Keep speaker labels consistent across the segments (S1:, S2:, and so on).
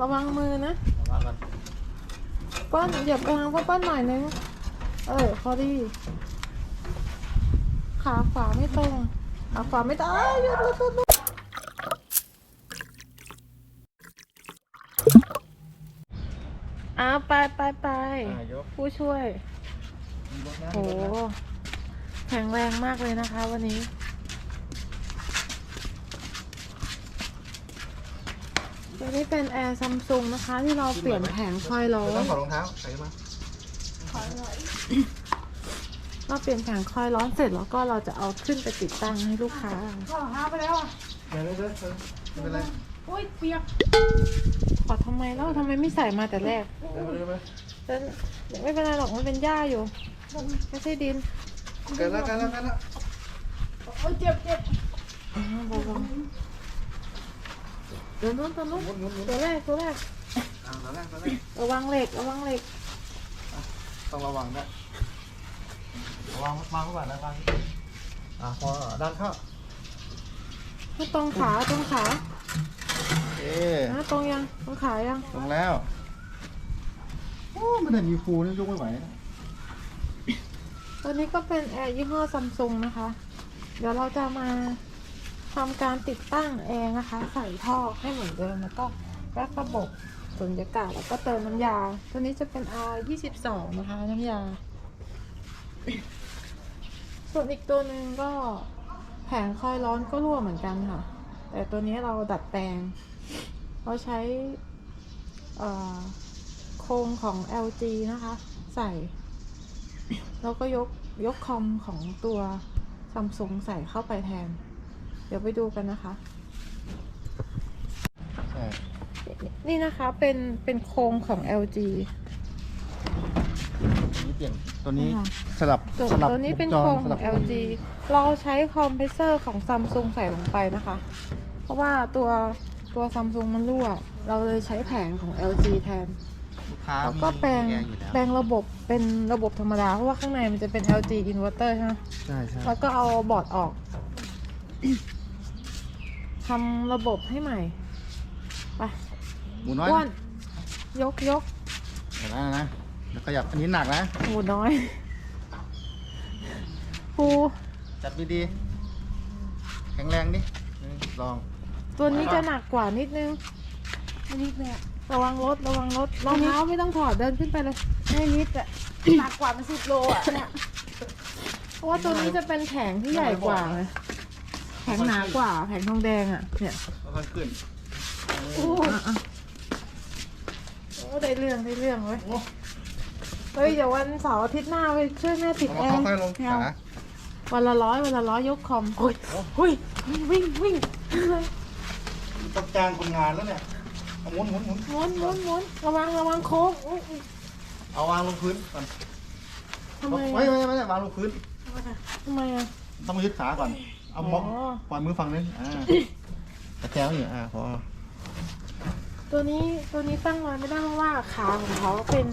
S1: ระวังมือนะ
S2: ระวังกัน
S1: เปิ้ลเหยียบไปทางพ่อเปิ้ลหน่อยนึง เออพอดี ขาขวาไม่ตรงขาขวาไม่ตรงเอ้ยหยุดหยุดหยุดหยุดอ้าวไปไปไป
S2: อ่ายก
S1: ผู้ช่วย
S2: มีรถนะ
S1: โหแข็งแรงมากเลยนะคะวันนี้ ตัวนี้เป็นแอร์ซัมซุงนะคะ ที่เราเปลี่ยนแผงคอยล้อ
S2: ไม่ต้องถอดรองเท้าใส่มา
S1: เราเปลี่ยนแผงคอยร้อนเสร็จแล้วก็เราจะเอาขึ้นไปติดตั้งให้ลูกค้า
S3: ก็หาไปแล้วอะ
S2: ไม่เป็นไรไม่เป็นไร
S3: โอ้ยเปียก
S1: ขอทำไมแล้วทำไมไม่ใส่มาแต่แรก
S2: ไม่เป็นไร
S1: แต่ไม่เป็นไรหรอกมันเป็นหญ้าอยู่ไม่ใช่ดิน
S2: เกินแล้วกันแล้วกันแล้ว
S3: โอ้ยเจ็บเจ็บ
S1: อ่าเบาๆ เดี๋ยวนู้นตัวนู้น
S2: หมุนหมุนหมุน
S1: ตัวแรกตัวแรก
S2: อ่าตอนแรกตอนแรก
S1: ระวังเหล็กระวังเหล็ก
S2: ต้องระวังนะระวังวางไว้ก่อนนะวางอ่าพอดันเข้า
S1: ให้ตรงขาตรงขา
S2: เอ๊ะ
S1: อะตรงยังตรงขายัง
S2: ลงแล้วโอ้ไม่ได้มีฟูนี่ยกไม่ไหวนะ
S1: ตัวนี้ก็เป็นแอร์ยี่ห้อซัมซุงนะคะ เดี๋ยวเราจะมา ทำการติดตั้งแอร์นะคะ ใส่ท่อให้เหมือนเดิมแล้วก็แร็กระบบสุญญากาศแล้วก็เติมน้ำยา ตัวนี้จะเป็น R 22นะคะ น้ำยา ส่วนอีกตัวหนึ่งก็แผงคอยร้อนก็รั่วเหมือนกันค่ะ แต่ตัวนี้เราดัดแปลงเราใช้โครงของ LG นะคะ ใส่ แล้วก็ยกยกคอมของตัวซัมซุงใส่เข้าไปแทน ดี๋ยวไปดูกันนะคะ
S2: ใช่
S1: นี่นะคะเป็นเป็นโครงของ LG
S2: นี่เปลี่ยนตัวนี้
S1: ค่ะ
S2: สลับ
S1: ส่วน
S2: สลับ
S1: ตัวนี้เป็น
S2: ว
S1: โครง
S2: ส
S1: ข
S2: ลั
S1: อบง LG เราใช้คอมเพรสเซอร์ของซัมซุงใส่ลงไปนะคะ เพราะว่าตัวตัวซัมซุงมันรั่ว เราเลยใช้แผงของ LG แทน
S2: ลูกค้า
S1: แล้วก็แปลง
S2: มีร์อยู่แล้ว
S1: แปลงระบบเป็นระบบธรรมดา เพราะว่าข้างในมันจะเป็น LG inverter ใช่ไหม
S2: ใช่ใช่
S1: แล้วก็เอาบอร์ดออก ทำระบบให้ใหม่ ไป
S2: หมูน้อย
S1: อ้ว
S2: นะ
S1: นยกยก
S2: เห็นไหมนะแล้วขยับอันนี้หนักนะ
S1: โอ้น้อยปู
S2: จับดีๆแข็งแรงดิลอง
S1: ตัวนี้จะหนักกว่านิดนึง
S3: อันนี้เนี่ย
S1: ระวังรถระวังรถรองเท้าไม่ต้องถอดเดินขึ้นไปเลย
S3: ไม่นิดอะหนักกว่ามันสิบโลอะเนี่ย
S1: เพราะว่าตัวนี้จะเป็นแผงที่ใหญ่กว่าไง แผงหนากว่า แผงทองแดงอะ เนี่ย
S2: ค่อยๆขึ้น
S1: โอ้อะอะโอ้ได้เรื่องได้เรื่องเว้ย
S2: โอ้
S1: เฮ้ยเดี๋ยววันเสาร์อาทิตย์หน้าไปช่วยแม่ติด
S2: เอา
S1: แอ
S2: มา
S1: ร์
S2: ค่อยๆลง
S1: ไม่
S2: ขา
S1: เอาวันละร้อยวันละร้อยยกคอมโอ้ยโอ้ยวิ่งวิ่ง
S2: ต้องจ้างคนงานแล้วเนี่ยเอาหมุนหมุนหมุน
S1: หมุนหมุนหมุนระวังระวังโค้งอุ๊ยอุ๊ย
S2: เอาวางลงพื้นก่อน
S1: ทำไม
S2: ไม่
S1: อะ
S2: ไม่ไม่ไม่วางลงพื้น
S1: ทำไมอะ
S2: ต้องมายึดขาก่อน เอามอง
S1: อ๋อ
S2: ปล่อยมือฝั่งนึงอ่าตะแคงอยู่อ่าพอ
S1: ตัวนี้ตัวนี้ตั้งไว้ไม่ได้เพราะว่าขาของเขาเป็น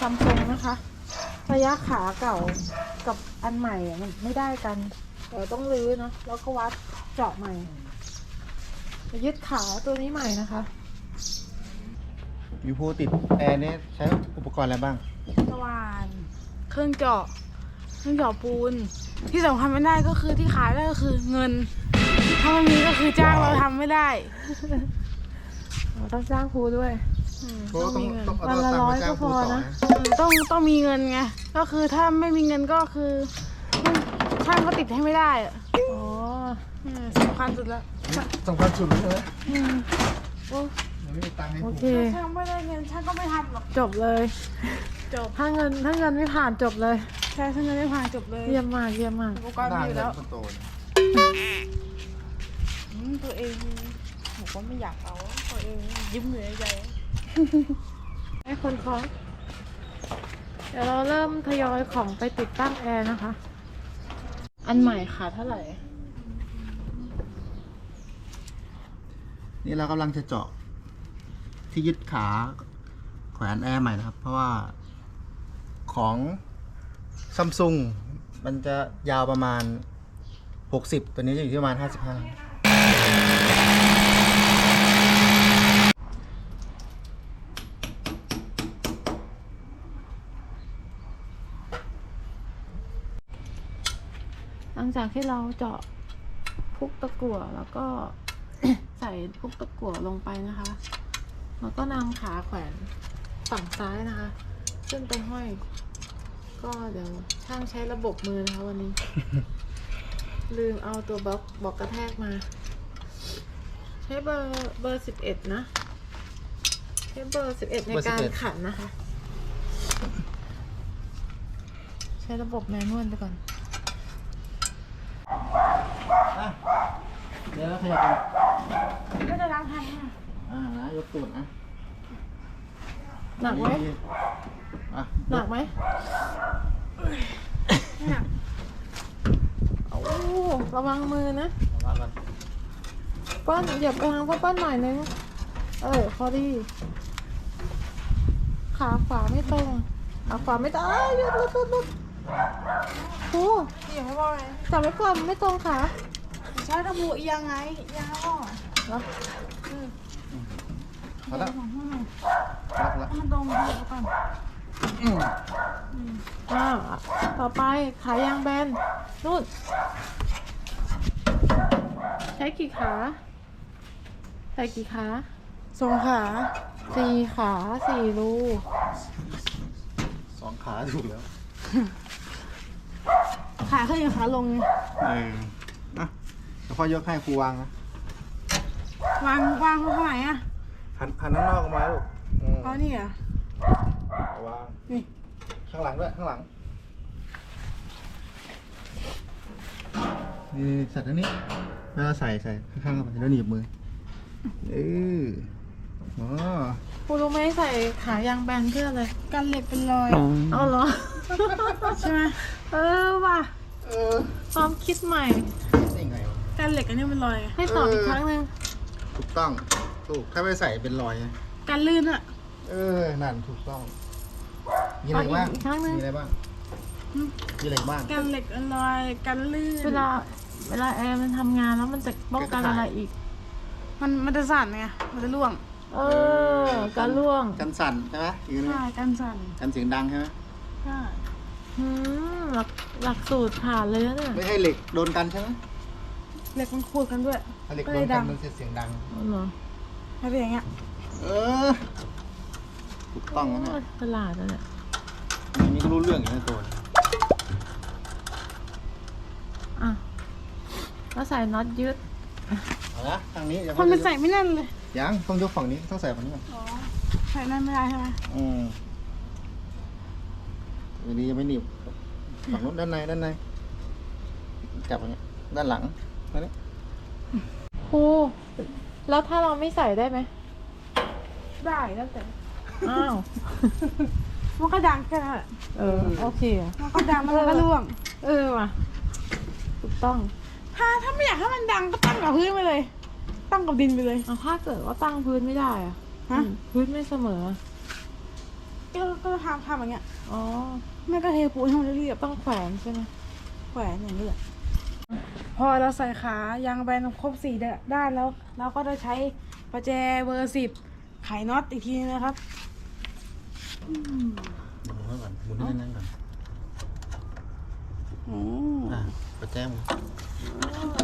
S1: ซัมซุงนะคะ ระยะขาเก่ากับอันใหม่อะมันไม่ได้กันเดี๋ยวต้องรื้อเนอะแล้วก็วัดเจาะใหม่จะยึดขาตัวนี้ใหม่นะคะ
S2: ยูพูติดแอร์เนี่ยใช้อุปกรณ์อะไรบ้าง
S3: สว่าน เครื่องเจาะ เครื่องเจาะปูน ที่สำคัญไม่ได้ก็คือที่ขายได้ก็คือเงิน ถ้าไม่มีก็คือจ้างเราทำไม่ได้
S1: เราต้องจ้างครูด้วย
S3: อืม
S2: โอ้
S3: ต้อง
S2: ต้อง
S3: มีเงิน
S2: ต้องเอา
S1: วันละ
S2: ตังค์
S1: ร้อย
S2: มาจ้าง
S1: ก็พ
S2: ผู้
S1: อ
S2: ต่อ
S1: นะ
S2: นะ
S3: อืมต้องต้องมีเงินไง ก็คือถ้าไม่มีเงินก็คือช่างก็ติดให้ไม่ได้อะ
S1: อ๋อ
S3: อืมสำคัญสุดแล้ว
S2: สำคัญสุดเลยใช่ไหม
S3: อืม
S1: โอ้
S2: เดี๋ยวไม่มีตังค์ให้
S1: โอ
S2: ผู้
S1: เค
S3: ถ้าช่างไม่ได้เงินช่างก็ไม่ทำหรอก
S1: จบเลย
S3: จบ
S1: ถ้าเงินถ้าเงินไม่ผ่านจบเลย
S3: ใช่ช่างเงินไม่ผ่านจบเลย
S1: เยี่ยมมากเยี่ยมมาก
S3: อุปกรณ์มีอยู่แล้ว
S2: คนโตเนี่ย
S3: อืมตัวเองผมก็ไม่อยากเอาตัวเองยิ้มเหนื่อยใจ
S1: ให้คนคล้องเดี๋ยวเราเริ่มทยอยของไปติดตั้งแอร์นะคะ อันใหม่ค่ะเท่าไหร่
S2: นี่เรากำลังจะเจาะ ที่ยึดขาแขวนแอร์ใหม่นะครับ เพราะว่าของ ซัมซุงมันจะยาวประมาณ 60 ตัวนี้จะอยู่ที่ประมาณ หลัง
S1: จากที่เราเจาะพุกตะกั่วแล้วก็ ใส่พุกตะกั่วลงไปนะคะ แล้วก็นำขาแขวนฝั่งซ้ายนะคะ ขึ้นไปห้อย ก็เดี๋ยวช่างใช้ระบบมือนะคะวันนี้ ลืมเอาตัวบล็อกบอกกระแทกมา ใช้เบอร์เบอร์สิบเอ็ดนะ ใช้เบอร์สิบเอ็ดใน
S2: เบอร์
S1: การ
S2: 11
S1: ขันนะคะ ใช้ระบบแมนนวลไปก่อน
S2: อะเดี๋ยวขยับกัน
S3: ก็จะล้างทันอะ
S2: อ่านะยกตูดนะ
S1: หนักไหม
S2: อะ
S1: หนักไหม
S3: เนี่ย
S1: โอ้ระวังมือนะ
S2: ว่ากัน
S1: เปิ้ลเหยียบไปทางพ่อเปิ้ลหน่อยนึง เออพอดี ขาขวาไม่ตรงขาขวาไม่ตรงเอ้ยหยุดหยุดหยุดหยุดโอ้
S3: พี่อย่าไม่บอกเลย
S1: จับไว้ก่อนไม่ตรงขา
S3: ใช้ตะปูเอียงไงเอียงแล้วก็
S1: เหรอ
S2: พอแล้ว
S3: ของข้างใน
S2: รักแล้ว
S3: มันตรงดีกว่าก่อน
S2: อืม
S1: อ่าต่อไปขายางแบนนู่น ใช้กี่ขาใส่กี่ขา
S3: ทรงขา
S1: สี่ขาสี่รู
S2: สองขาถูกแล้ว
S3: ขาขึ้นกับขาลงไง
S2: เอออะเดี๋ยวพ่อยกให้ครูวางนะ
S3: วางวางข้างไหนอะ
S2: หันหันข้างนอกออกมาลูกอืม
S3: เอานี่เหรอะ
S2: วาง
S3: นี่
S2: ข้างหลังด้วยข้างหลัง นี่ใส่ตรงนี้เวลาใส่ใส่ข้างๆเข้าไปแล้วหนีบมือ เอออ๋อ
S1: คุณรู้ไหมใส่ขายางแบนเพื่ออะไร
S3: กันเหล็กเป็นรอย
S1: เอาเหรอ
S3: ใช่ไหม
S1: เออว่ะ
S2: เออ
S1: ความคิดใหม่
S2: นี่ไงวะ
S3: กันเหล็กอันนี้เป็นรอย
S1: ให้ตอบอีกครั้งหนึ่ง
S2: ถูกต้อง ถูกถ้าไม่ใส่เป็นรอยไง
S3: กันลื่นอะ
S2: เออนั่นถูกต้อง มีอะไรบ้าง
S1: อีกครั้งหนึ่ง
S2: มีอะไรบ้าง
S3: อืม
S2: มีอะไรบ้าง
S3: กันเหล็กเป็นรอยกันลื่น
S1: เวลาเวลาแอร์มันทำงานแล้วมันจะป้องกันอะไรอีก
S3: มันมันจะสั่นไงมันจะร่วง
S1: เออการล่วง
S2: กันสั่นใช่ไหมอีกอันหนึง
S3: ใช่กันสั่น
S2: กันเสียงดังใช่ไหม
S3: ใช่
S1: อืมหลักหลักสูตรผ่านเลยนะเนี่ย
S2: ไม่ให้เหล็กโดนกันใช่ไหม
S3: เหล็กมันขูดกันด้วย
S2: ถ้าเหล็ก
S3: ก็
S2: โด
S3: เล
S2: น
S3: ย
S2: กั
S3: ดั
S2: น
S3: ง
S2: มันจะเสียงดัง
S1: เอาเหรอ
S3: ให้เป็นอย่างเงี้ย
S2: เออ ถูกต้องนะเนี่ย
S1: ตลาดนะเนี่ย
S2: อันนี้ก็รู้เรื่องอยู่ในตัวเนี่ย
S1: อะแล้วใส่น็อตยึด
S2: เอาละทางนี้อย่า
S3: คนมันใส่ไม่แน่นเลย
S2: ยังต้องยกฝั่งนี้ต้องใส่ฝั่งนี้ก่อน
S3: อ๋อ ใส่แน่นไม่ได้ใช่ไหม
S2: อืมอันนี้ยังไม่หนีบฝั่งนู้นด้านในด้านในจับอย่างเงี้ยด้านหลังมาเนี่ย
S1: ครูแล้วถ้าเราไม่ใส่ได้ไหม
S3: ได้แล้วแต่
S1: อ้าว
S3: มันก็ดังแค่นั้นแหละ
S1: เออ โอเคอะ
S3: มันก็ดังมันก็ร่วง
S1: เออว่ะถูกต้อง
S3: ถ้าถ้าไม่อยากให้มันดังก็ตั้งกับพื้นไปเลย ตั้งกับดินไปเลย
S1: เอาถ้าเกิดว่าตั้งพื้นไม่ได้อะ
S3: ฮะ
S1: อืมพื้นไม่เสมอ
S3: ก็ก็ทำทำอย่างเงี้ย
S1: อ๋อ
S3: แม่ก็เทปูนให้มันเรียบ
S1: ต้องแขวนใช่ไหม
S3: แขวนอย่างนี้แหละ พอเราใส่ขายางแบนครบสี่ด้านแล้ว เราก็จะใช้ประแจเบอร์สิบ ไขน็อตอีกทีนะครับ
S2: หมุนไว้ก่อนหมุนให้แน่นๆก่อน
S3: อืม
S2: อะประแจม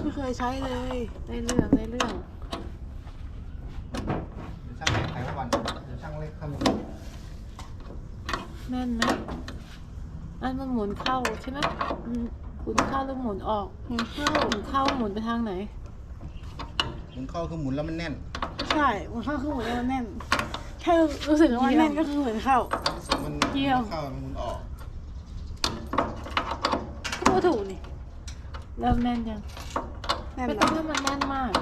S3: ไม่เคยใช้เลย
S1: ได้เรื่องได้เรื่อง
S2: เดี๋ยวช่างเล็กไขไว้ก่อนเดี๋ยวช่างเล็กทำ
S1: แน่นไหมอันมันหมุนเข้าใช่ไหมอืมหมุนเข้าหรือหมุนออก
S3: หมุนเข้า
S1: หมุนเข้าหมุนไปทางไหน
S2: หมุนเข้าคือหมุนแล้วมันแน่น
S3: ใช่หมุนเข้าคือหมุนแล้วมันแน่น แค่รู้สึกว่าแน่นก็คือหมุนเข้า
S2: มัน
S1: เกี่ยว
S2: เข้ามันหมุนออก
S3: ก็พูดถูกนี่
S1: เริ่มแน่นยัง
S3: แน่น
S1: ไม่
S3: แล้
S1: ต้อง
S3: ว
S1: ให้มันแน่นมาก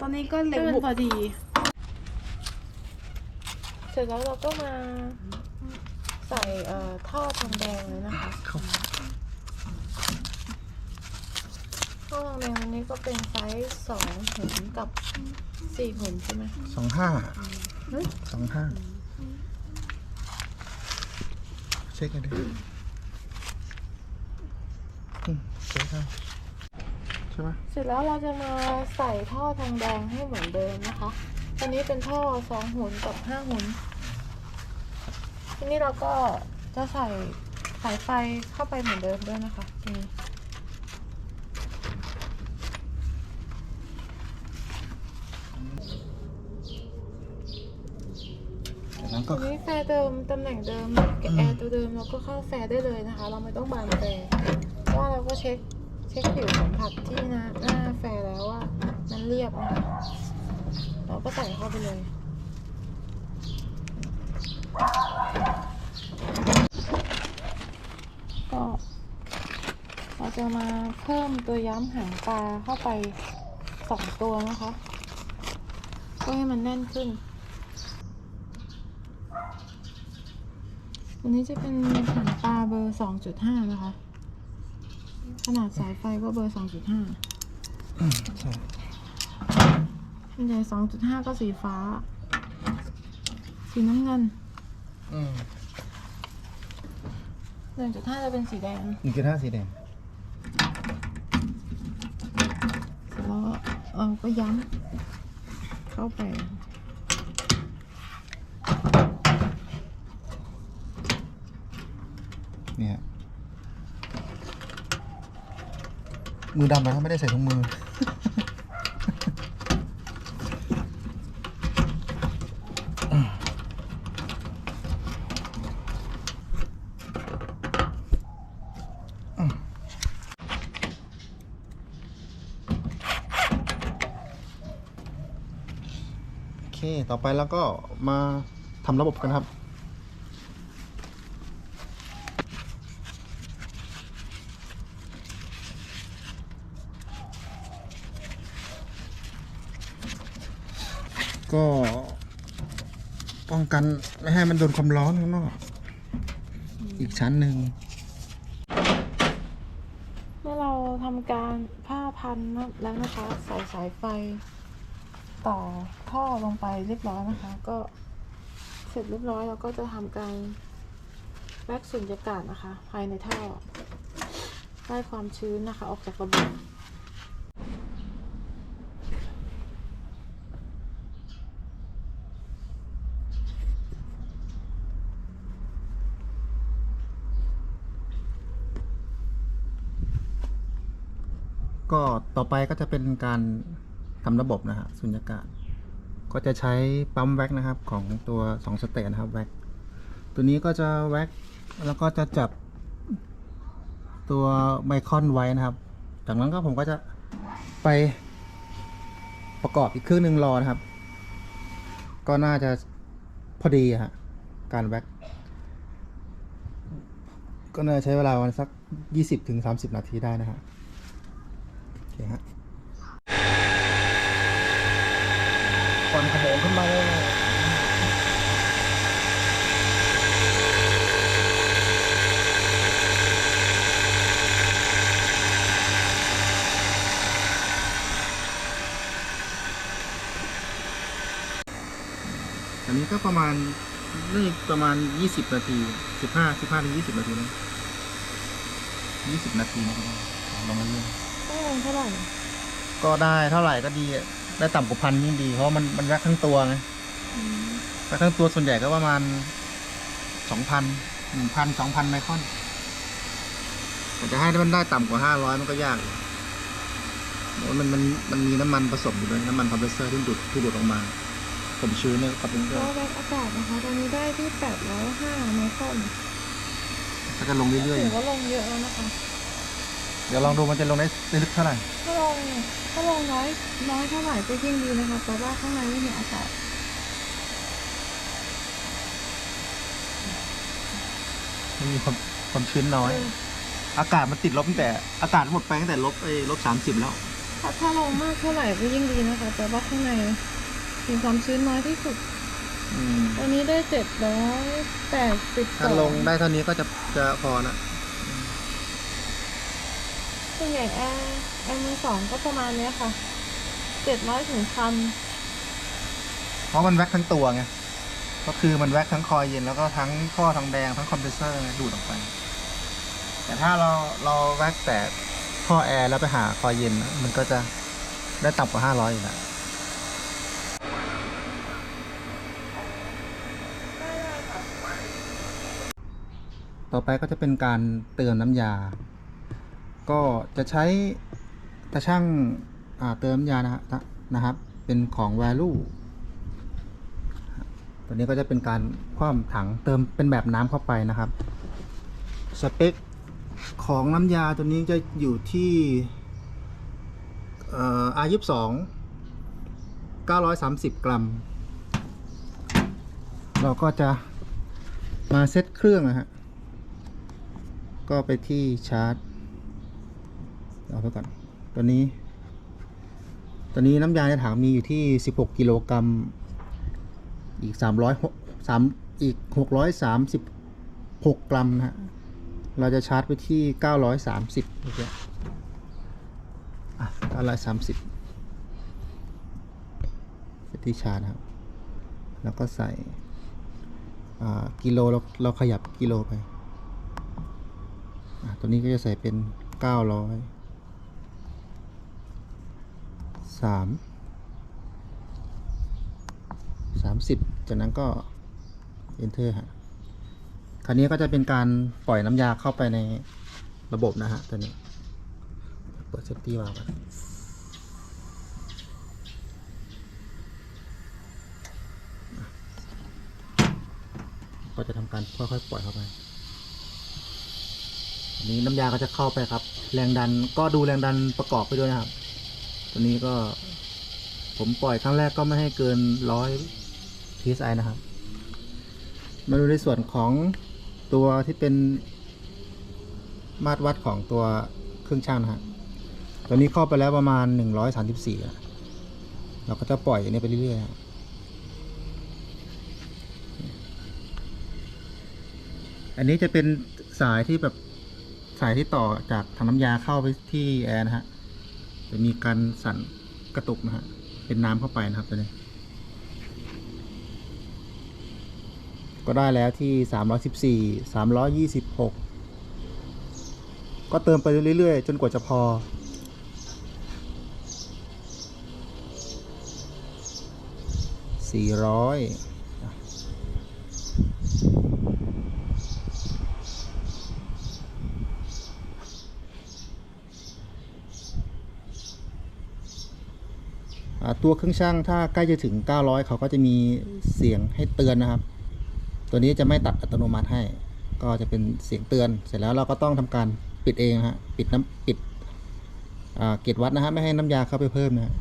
S3: ตอนนี้ก็เหล็
S1: ให้
S3: ก
S1: มัน
S3: บุก
S1: พอดี เสร็จแล้วเราก็มาใส่เอ่อท่อทองแดงเลยนะคะ
S2: เข้า
S1: ท่อทองแดงอันนี้ก็เป็นไซส์สองหุนกับสี่หุนใช่ไหม
S2: สองห้า
S1: เฮ้ย
S2: สองห้าเช็คกันดิอืมเช็คครับใช่ไหม
S1: เสร็จแล้วเราจะมาใส่ท่อทองแดงให้เหมือนเดิมนะคะอันนี้เป็นท่อสองหุนกับห้าหุนทีนี้เราก็จะใส่สายไฟเข้าไปเหมือนเดิมด้วยนะคะนี่
S2: ก็
S1: อันนี้แฟร์เดิมตำแหน่งเดิมกับแอร์ตัวเดิมเราก็เข้าแฟร์ได้เลยนะคะ เราไม่ต้องบานแฟร์เพราะว่าเราก็เช็คเช็คผิวสัมผัสที่หน้าหน้าแฟร์แล้วว่ามันเรียบนะคะเราก็ใส่เข้าไปเลย ก็เราจะมาเพิ่มตัวย้ำหางปลาเข้าไปสองตัวนะคะเพื่อให้มันแน่นขึ้น อันนี้จะเป็นหางปลาเบอร์สองจุดห้านะคะ ขนาดสายไฟก็เบอร์สองจุดห้า
S2: ใช่
S1: ส่วนใหญ่สองจุดห้าก็สีฟ้า สีน้ำเงิน
S2: อืม
S1: หนึ่งจุดห้าจะเป็นสีแดง
S2: หนึ่งจุดห้าสีแดง
S1: เสร็จแล้วเราก็ย้ำเข้าไป
S2: เนี่ยมือดำนะไม่ได้ใส่ถุงมือ โอเค ต่อไปแล้วก็มาทำระบบกันครับ ก็ป้อง กันไม่ให้มันโดนความร้อนข้างนอกอีกชั้นหนึ่ง
S1: เมื่อเราทำการผ้าพันแล้วนะคะใส่สายไฟต่อท่อลงไปเรียบร้อยนะคะ ก็เสร็จเรียบร้อยเราก็จะทำการแวกสุญญากาศนะคะ ภายในท่อไล่ความชื้นนะคะ ออกจากระบบ
S2: ก็ต่อไปก็จะเป็นการทำระบบนะฮะสุญญากาศ ก็จะใช้ปั๊มแว็กนะครับของตัว2สเตทนะครับแว็กตัวนี้ก็จะแว็กแล้วก็จะจับตัวไมคอนไว้นะครับ จากนั้นก็ผมก็จะไปประกอบอีกเครื่องหนึ่งรอนะครับ ก็น่าจะพอดีฮะการแว็กก็น่าจะใช้เวลาประมาณสัก 20-30 นาทีได้นะฮะโอเค ฮะควันขโมงขึ้นมาเลยอันนี้ก็ประมาณนี่ประมาณ20นาที15 15ถึง20นาทีนะ20นาทีนะครับลองมาเรื่อย
S1: งลงเท่าไหร่
S2: ก็ได้เท่าไหร่ก็ดีอะได้ต่ำกว่าพันยิ่งดีเพราะมันมันแว็กทั้งตัวไง
S1: อืม
S2: แว็กทั้งตัวส่วนใหญ่ก็ประมาณสองพันหนึ่งพันสองพันไมครอนแต่จะให้มันได้ต่ำกว่าห้าร้อยมันก็ยากอยู่เพราะมันมันมันมีน้ำมันผสมอยู่ด้วยน้ำมันคอมเพรสเซอร์ที่ดูดที่ดูดออกมา ผมชื้นเนี่ยคอมเพรสเซอ
S1: ก็
S2: ร์
S1: แว็กอากาศนะคะ ตอนนี้ได้ที่805ไมครอน
S2: ก็จะลงเรื่อย
S1: ถือว่าลงเยอะแล้วนะคะ
S2: ๆ เดี๋ยวลองดูมันจะลงได้ได้ลึกเท่าไหร่
S1: ถ้าลงถ้าลงน้อยน้อยเท่าไหร่ก็ยิ่งดีนะคะเพราะว่าข้างในไม่มีอากาศ
S2: มันมีความความชื้นน้อย อากาศมันติดลบตั้งแต่อากาศหมดไปตั้งแต่ลบไอ้ลบสามสิบแล้ว
S1: ถ้าถ้าลงมากเท่าไหร่ก็ยิ่งดีนะคะแต่ว่าข้างในมีความชื้นน้อยที่สุด
S2: อืม
S1: ตอนนี้ได้เจ็ดร้อยแปดสิบส
S2: ถ้า
S1: อง
S2: ลงได้เท่านี้ก็จะจะพอนะ
S1: ส่วนใหญ่แอร์แอร์มือสองก็ประมาณเนี้ยค่ะเจ็ดร้อยถึงพัน
S2: เพราะมันแว็กทั้งตัวไง ก็คือมันแว็กทั้งคอยเย็นแล้วก็ทั้งท่อทองแดงทั้งคอมเพรสเซอร์ดูดออกไป แต่ถ้าเราเราแว็กแต่ท่อแอร์แล้วไปหาคอยเย็น มันก็จะได้ต่ำกว่าห้าร้อยอยู่แล้วต่อไปก็จะเป็นการเติมน้ำยา ก็จะใช้ตะช่างาเติมยานะนะครับ เป็นของ value ตัวนี้ก็จะเป็นการคว่ำถังเติมเป็นแบบน้ำเข้าไปนะครับ สเปคของน้ำยาตัวนี้จะอยู่ที่เอ่อ R22 930กรัม เราก็จะมาเซตเครื่องนะฮะ ก็ไปที่ชาร์จ เอาไปก่อนตัวนี้ตัวนี้น้ำยาในถังมีอยู่ที่ 16 กิโลกรัม อีก 300 3อีก 636 กรัมนะฮะ เราจะชาร์จไปที่ 930โอเคอะ930ไปที่ชาร์จครับ แล้วก็ใส่ อ่า กิโลเราเราขยับกิโลไป อะตัวนี้ก็จะใส่เป็น 900 สามสามสิบจากนั้นก็ enter ฮะคราวนี้ก็จะเป็นการปล่อยน้ำยาเข้าไปในระบบนะฮะตัวนี้ เปิดเซฟตี้วาล์วกันก็จะทำการค่อยๆปล่อยเข้าไปนนี้น้ำยาก็จะเข้าไปครับ แรงดันก็ดูแรงดันประกอบไปด้วยนะครับ ตัวนี้ก็ ผมปล่อยครั้งแรกก็ไม่ให้เกินร้อย psi นะครับ มาดูในส่วนของตัวที่เป็นมาตรวัดของตัวเครื่องช่างนะฮะตัวนี้เข้าไปแล้วประมาณ 134อะเราก็จะปล่อยอย่างนี้ไปเรื่อยๆฮะอันนี้จะเป็นสายที่แบบสายที่ต่อจากถังน้ำยาเข้าไปที่แอร์นะฮะ จะมีการสั่นกระตุกนะฮะ เป็นน้ำเข้าไปนะครับตัวนี้ ก็ได้แล้วที่ 314 326 ก็เติมไปเรื่อยๆ จนกว่าจะพอ 400 อ่า ตัวเครื่องช่างถ้าใกล้จะถึง 900 เขาก็จะมีเสียงให้เตือนนะครับ ตัวนี้จะไม่ตัดอัตโนมัติให้ ก็จะเป็นเสียงเตือน เสร็จแล้วเราก็ต้องทำการปิดเองนะฮะปิดน้ำปิดเกจวัดนะฮะไม่ให้น้ำยาเข้าไปเพิ่มนะฮะ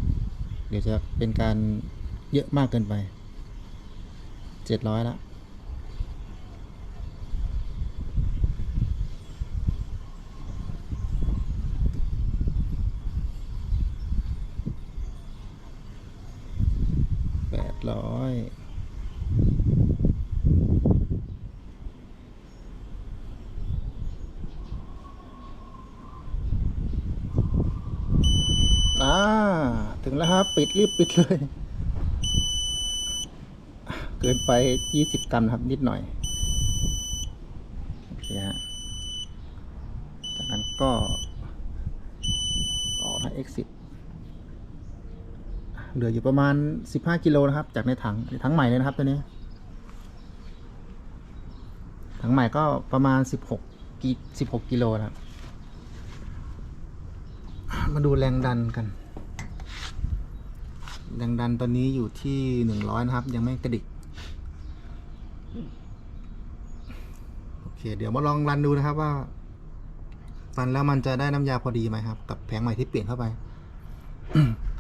S2: เดี๋ยวจะเป็นการเยอะมากเกินไป 700ละ แปดร้อยอ่า ถึงแล้วครับ ปิดรีบปิดเลย เกินไปยี่สิบกรัมนะครับนิดหน่อยโอเคฮะจากนั้นก็ออกนะ exit เหลืออยู่ประมาณ 15 กิโลนะครับ จากในถังในถังใหม่เลยนะครับตัวนี้ ถังใหม่ก็ประมาณ 16กิ16 กิโลนะครับ มาดูแรงดันกัน แรงดันตอนนี้อยู่ที่100นะครับ ยังไม่กระดิก โอเค เดี๋ยวมาลองรันดูนะครับว่า รันแล้วมันจะได้น้ำยาพอดีไหมครับ กับแผงใหม่ที่เปลี่ยนเข้าไป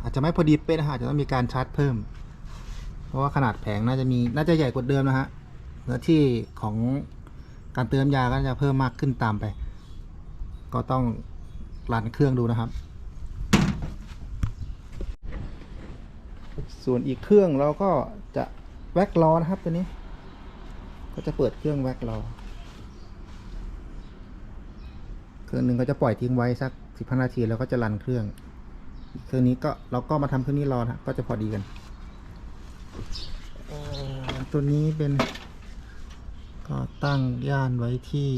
S2: อาจจะไม่พอดีเป๊ะนะฮะจจะต้องมีการชาร์จเพิ่ม เพราะว่าขนาดแผงน่าจะมีน่าจะใหญ่กว่าเดิมนะฮะเนื้อที่ของการเติมยาก็จะเพิ่มมากขึ้นตามไป ก็ต้องรันเครื่องดูนะครับ ส่วนอีกเครื่องเราก็จะแว็กล้อนะครับตัวนี้ ก็จะเปิดเครื่องแว็กล้อเครื่องหนึ่งก็จะปล่อยทิ้งไว้สักสิบห้านาทีแล้วก็จะรันเครื่องเครื่องนี้ก็เราก็มาทำเครื่องนี้รอนะก็จะพอดีกันตัวนี้เป็นก็ตั้งย่านไว้ที่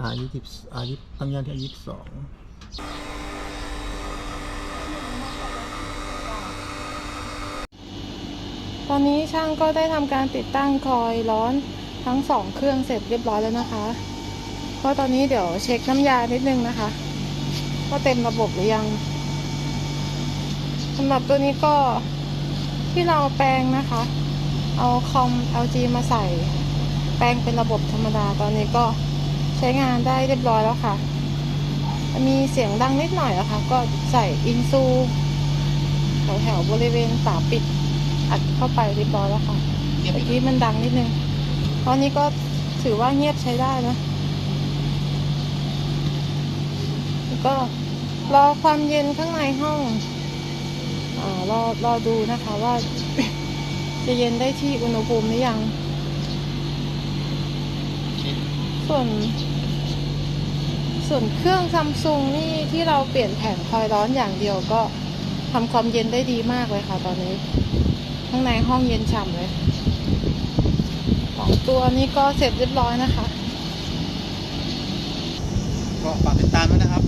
S2: อายี่สิบอายี่ตั้งย่านที่อายี่สิบสอง
S3: ตอนนี้ช่างก็ได้ทำการติดตั้งคอยล์ร้อนทั้งสองเครื่องเสร็จเรียบร้อยแล้วนะคะก็ตอนนี้เดี๋ยวเช็คน้ำยานิดนึงนะคะว่าเต็มระบบหรือยังสำหรับตัวนี้ก็ที่เราแปลงนะคะ
S1: เอาคอม LG มาใส่ แปลงเป็นระบบธรรมดาตอนนี้ก็ใช้งานได้เรียบร้อยแล้วค่ะ มีเสียงดังนิดหน่อยอะคะ ก็ใส่อินซูแถวๆบริเวณฝาปิด อัดเข้าไปเรียบร้อยแล้วค่ะ
S2: เงียบ
S1: เมื่อ
S2: อีก
S1: กี้มันดังนิดนึง ตอนนี้ก็ถือว่าเงียบใช้ได้นะแล้วก็รอความเย็นข้างในห้องอารอรอดูนะคะว่า จะเย็นได้ที่อุณหภูมิหรือยัง ส่วน ส่วนเครื่องซัมซุงนี่ที่เราเปลี่ยนแผงคอยร้อนอย่างเดียวก็ทำความเย็นได้ดีมากเลยค่ะตอนนี้ ข้างในห้องเย็นฉ่ำเลยสองตัวนี้ก็เสร็จเรียบร้อยนะคะ
S2: ก็ฝากติดตามด้วยนะครับ